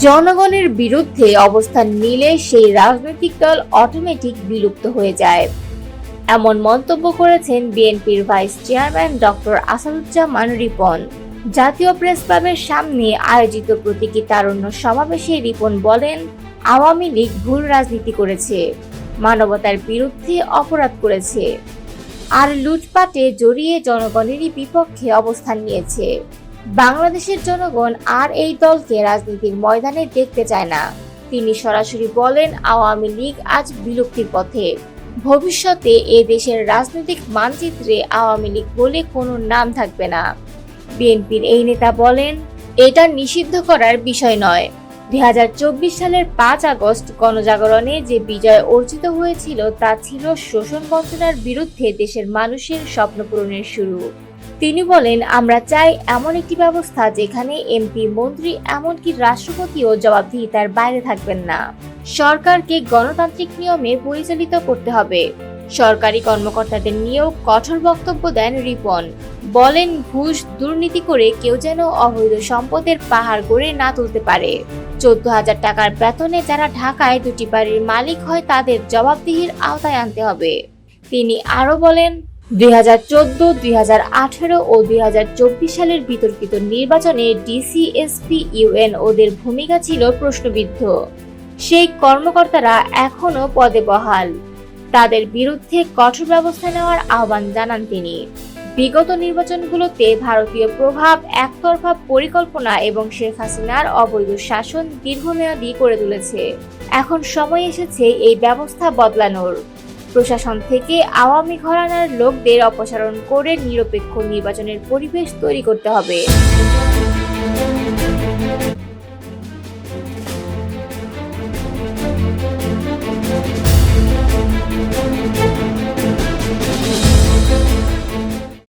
জনগণের বিরুদ্ধে অবস্থান নিলে সেই রাজনৈতিক দল অটোমেটিক বিলুপ্ত হয়ে যায়। এমন মন্তব্য করেছেন বিএনপির vice chairman doctor Asaduzzaman Ripon. জাতীয় প্রেস ক্লাবের সামনে আয়োজিত প্রতীকী তারুণ্য সমাবেশে রিপন বলেন, আওয়ামী লীগ ভুল রাজনীতি করেছে, মানবতার বিরুদ্ধে অপরাধ করেছে, আর লুটপাটে জড়িয়ে জনগণেরই বিপক্ষে অবস্থান নিয়েছে। বাংলাদেশের জনগণ আর এই দলকে রাজনীতির ময়দানে দেখতে চায় না। তিনি সরাসরি বলেন, আওয়ামী লীগ আজ বিলুপ্তির পথে। ভবিষ্যতে এ দেশের রাজনৈতিক মানচিত্রে আওয়ামী লীগ বলে কোনো নাম থাকবে না। বিএনপির এই নেতা বলেন, এটা নিষিদ্ধ করার বিষয় নয়। দুই সালের পাঁচ আগস্ট গণজাগরণে যে বিজয় অর্জিত হয়েছিল তা ছিল শোষণ বঞ্চনার বিরুদ্ধে দেশের মানুষের স্বপ্ন পূরণের শুরু। তিনি বলেন, আমরা চাই এমন একটি ব্যবস্থা যেখানে এমপি, মন্ত্রী, এমনকি রাষ্ট্রপতিও জবাবদিহিতার বাইরে থাকবেন না। সরকারকে গণতান্ত্রিক নিয়মে পরিচালিত করতে হবে। সরকারি কর্মকর্তাদের নিয়েও কঠোর বক্তব্য দেন রিপন। বলেন, ঘুষ দুর্নীতি করে কেউ যেন অবৈধ সম্পদের পাহাড় গড়ে না তুলতে পারে। চোদ্দ হাজার টাকার বেতনে যারা ঢাকায় দুটি বাড়ির মালিক হয়, তাদের জবাবদিহির আওতায় আনতে হবে। তিনি আরও বলেন দুই হাজার চোদ্দ, দুই হাজার আঠেরো ও দুই হাজার চব্বিশ সালের বিতর্কিত নির্বাচনে ডিসিএসপি ইউএন ওদের ভূমিকা ছিল প্রশ্নবিদ্ধ। সেই কর্মকর্তারা এখনও পদে বহাল। তাদের বিরুদ্ধে কঠোর ব্যবস্থা নেওয়ার আহ্বান জানান তিনি। বিগত নির্বাচনগুলোতে ভারতীয় প্রভাব একতরফা পরিকল্পনা এবং শেখ হাসিনার অবৈধ শাসন দীর্ঘমেয়াদী করে তুলেছে। এখন সময় এসেছে এই ব্যবস্থা বদলানোর। প্রশাসন থেকে আওয়ামী ঘরানার লোকদের অপসারণ করে নিরপেক্ষ নির্বাচনের পরিবেশ তৈরি করতে হবে।